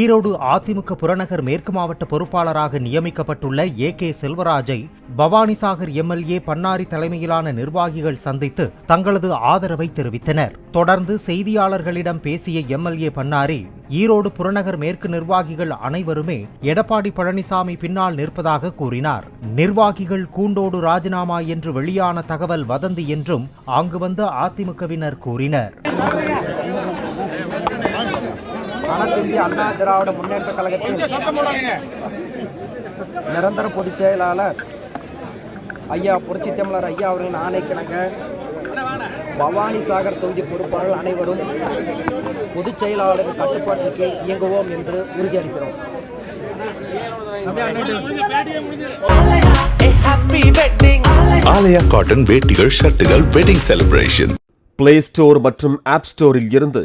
ஈரோடு அதிமுக புறநகர் மேற்கு மாவட்ட பொறுப்பாளராக நியமிக்கப்பட்டுள்ள ஏ கே செல்வராஜை பவானிசாகர் எம்எல்ஏ பன்னாரி தலைமையிலான நிர்வாகிகள் சந்தித்து தங்களது ஆதரவை தெரிவித்தனர். தொடர்ந்து செய்தியாளர்களிடம் பேசிய எம்எல்ஏ பன்னாரி ஈரோடு புறநகர் மேற்கு நிர்வாகிகள் அனைவருமே எடப்பாடி பழனிசாமி பின்னால் நிற்பதாக கூறினார். நிர்வாகிகள் கூண்டோடு ராஜினாமா என்று வெளியான தகவல் வதந்தி என்றும் அங்கு வந்த அதிமுகவினர் கூறினர். அனைத்து இந்திய அண்ணா திராவிட முன்னேற்ற கழகத்தின் நிரந்தர பொதுச் செயலாளர் ஐயா புரட்சி தமிழர் ஐயா அவர்களின் ஆணைக்கிணங்க பவானி சாகர் தொகுதி பொறுப்பாளர்கள் அனைவரும் பொதுச் செயலாளரின் கட்டுப்பாட்டிற்கு இயங்குவோம் என்று உறுதியளிக்கிறோம் ஆலயா காட்டன் வேட்டிகள் ஷர்ட்டுகள் வெட்டிங் செலிப்ரேஷன் பிளே ஸ்டோர் மற்றும் ஆப் ஸ்டோரில் இருந்து